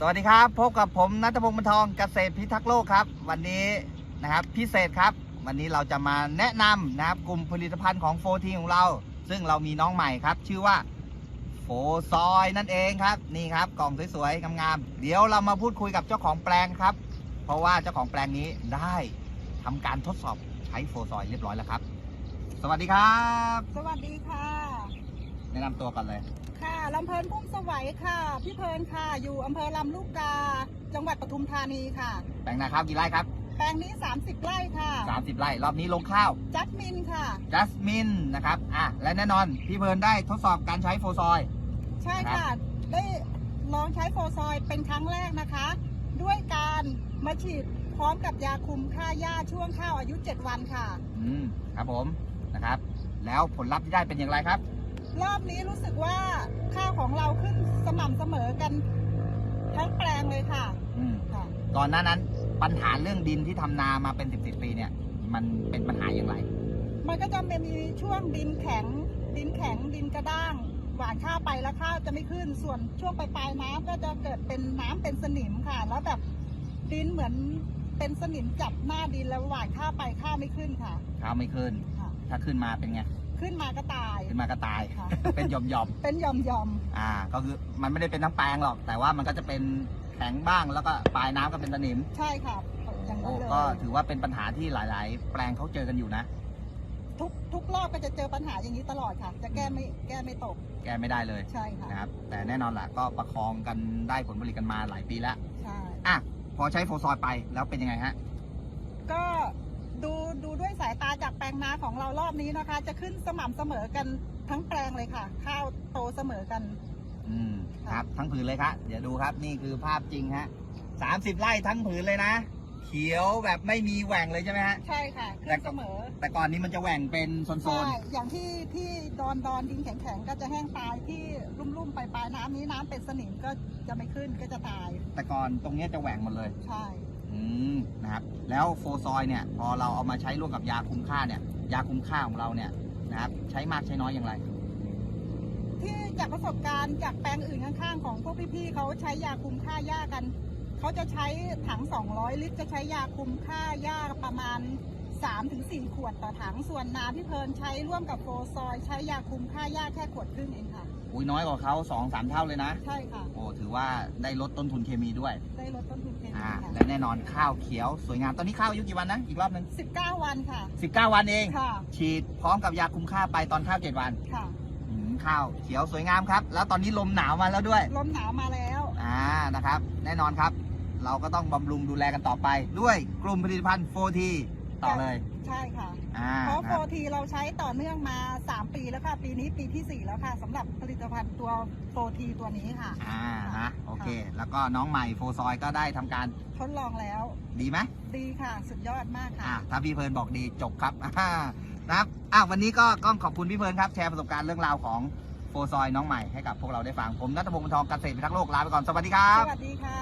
สวัสดีครับ พบกับผมนัทพงศ์บรรทองเกษตรพิทักษ์โลกครับ วันนี้นะครับพิเศษครับ วันนี้เราจะมาแนะนำนะครับกลุ่มผลิตภัณฑ์ของโฟทีของเรา ซึ่งเรามีน้องใหม่ครับ ชื่อว่าโฟซอยนั่นเองครับนี่ครับกล่องสวยๆงามๆเดี๋ยวเรามาพูดคุยกับเจ้าของแปลงครับ เพราะว่าเจ้าของแปลงนี้ได้ทำการทดสอบใช้โฟซอยเรียบร้อยแล้วครับ สวัสดีครับ สวัสดีค่ะ แนะนำตัวกันเลย ค่ะลำเพลินพุ่มสวัยค่ะ พี่เพลินค่ะ อยู่อำเภอลำลูกกา จังหวัดปทุมธานีค่ะ แปลงนาข้าวกี่ไร่ครับ แปลงนี้ 30 ไร่ค่ะ 30 ไร่รอบนี้ลงข้าวจัดมินค่ะ จัสมินนะครับอะและแน่นอนพี่เพิร์นได้ทดสอบการใช้โฟซอย ใช่ค่ะ ได้ลองใช้โฟซอยเป็นครั้งแรกนะคะ ด้วยการมาฉีดพร้อมกับยาคุมฆ่าหญ้าช่วงข้าวอายุ 7 วันค่ะ อืมครับผมนะครับ แล้วผลลัพธ์ที่ได้เป็นอย่างไรครับ รอบนี้รู้สึกว่าข้าวของเราขึ้นสม่ำเสมอกันทั้งแปลงเลยค่ะอืมค่ะ ก่อนหน้านั้นปัญหาเรื่องดินที่ทำนามาเป็น10บปีเนี่ย มันเป็นปัญหาอย่างไร มันก็จะมีช่วงดินแข็ง ดินแข็งดินกระด้างหวานข้าวไปแล้วข้าวจะไม่ขึ้น ส่วนช่วงปลายปลายๆน้ำก็จะเกิดเป็นน้ำเป็นสนิมค่ะ แล้วแบบดินเหมือนเป็นสนิมจับหน้าดินแล้วหวานข้าวไปข้าวไม่ขึ้นค่ะข้าวไม่ขึ้น ค่ะ ถ้าขึ้นมาเป็นไง ขึ้นมาก็ตาย ขึ้นมาก็ตาย ค่ะ เป็นหย่อมหย่อมเป็นหย่อมหย่อมๆอ่า ก็คือมันไม่ได้เป็นทั้งแปลงหรอก แต่ว่ามันก็จะเป็นแข็งบ้างแล้วก็ปลายน้ำก็เป็นสนิมๆใช่ค่ะอย่างโอ้นั้นเลยก็ถือว่าเป็นปัญหาที่หลาย ๆ แปลงเขาเจอกันอยู่นะ ทุกทุกรอบก็จะเจอปัญหาอย่างนี้ตลอดค่ะ จะแก้ไม่แก้ไม่ตกแก้ไม่ได้เลยใช่ค่ะนะครับ แต่แน่นอนแหละก็ประคองกันได้ผลผลิตกันมาหลายปีแล้ว ใช่ อะ พอใช้โฟซอยไปแล้วเป็นยังไงฮะ ก็ ดูดูด้วยสายตาจากแปลงนาของเรารอบนี้นะคะ จะขึ้นสม่ำเสมอกันทั้งแปลงเลยค่ะ ข้าวโตเสมอกัน อืมค่ะครับทั้งผืนเลยครับเดี๋ยวดูครับนี่คือภาพจริงฮะสามสิบไร่ทั้งผืนเลยนะ เขียวแบบไม่มีแหว่งเลยใช่ไหมฮะ ใช่ค่ะแต่ขึ้นเสมอแต่ก่อนนี้มันจะแหว่งเป็นโซใช่นอย่างที่ที่ดอนดอนดินแข็งๆก็จะแห้งตายที่ลุ่มๆไปปลายน้ำนี้น้ำเป็นสนิมก็จะไม่ขึ้นก็จะตาย ๆแต่ก่อนตรงเนี้ยจะแหว่งหมดเลย ใช่ อืมนะครับ แล้วโฟซอยเนี่ย พอเราเอามาใช้ร่วมกับยาคุมค่าเนี่ย ยาคุมค่าของเราเนี่ยนะครับ ใช้มากใช้น้อยอย่างไร ที่จากประสบการณ์จากแปลงอื่นข้างๆ ของพวกพี่ๆเขาใช้ยาคุมค่าหญ้ากัน เขาจะใช้ถัง 200 ลิตร จะใช้ยาคุมค่าหญ้าประมาณ 3-4ขวดต่อถัง ส่วนน้ำที่เพลินใช้ร่วมกับโฟซอย ใช้ยาคุมฆ่าหญ้าแค่ขวดครึ่งเองค่ะ อุ้ยน้อยกว่าเขาสองสามเท่าเลยนะ ใช่ค่ะ โอ้ถือว่าได้ลดต้นทุนเคมีด้วย ได้ลดต้นทุนเคมีอ่า ค่ะและแน่นอนข้าวเขียวสวยงาม ตอนนี้ข้าวอายุกี่วันนะ อีกรอบหนึ่ง19 วันค่ะ 19 วันเอง ค่ะ ฉีดพร้อมกับยาคุมค่าไปตอนข้าว 7 วันค่ะ อืมข้าวเขียวสวยงามครับ แล้วตอนนี้ลมหนาวมาแล้วด้วย ลมหนาวมาแล้ว อ่า นะครับ แน่นอนครับ เราก็ต้องบำรุงดูแลกันต่อไป ด้วยกลุ่มผลิตภัณฑ์ 4T ต่อเลย ใช่ค่ะอ่าเพราะนะโฟทีเราใช้ต่อเนื่องมา 3 ปีแล้วค่ะ ปีนี้ปีที่4 แล้วค่ะสำหรับผลิตภัณฑ์ตัวโฟทีตัวนี้ค่ะ อ่าฮะโอเค แล้วก็น้องใหม่โฟซอยก็ได้ทำการทดลองแล้วดีไหม ดีค่ะ สุดยอดมากอ่าค่ะถ้าพี่เพลิร์นบอกดีจบครับอ่านะครับอะวันนี้ก็ต้องขอบคุณพี่เพลิร์นครับ แชร์ประสบการณ์เรื่องราวของโฟซอยน้องใหม่ให้กับพวกเราได้ฟัง ผมนัทพงศ์บรรทองเกษตรพิทักษ์โลกลาไปก่อน สวัสดีครับ สวัสดีค่ะ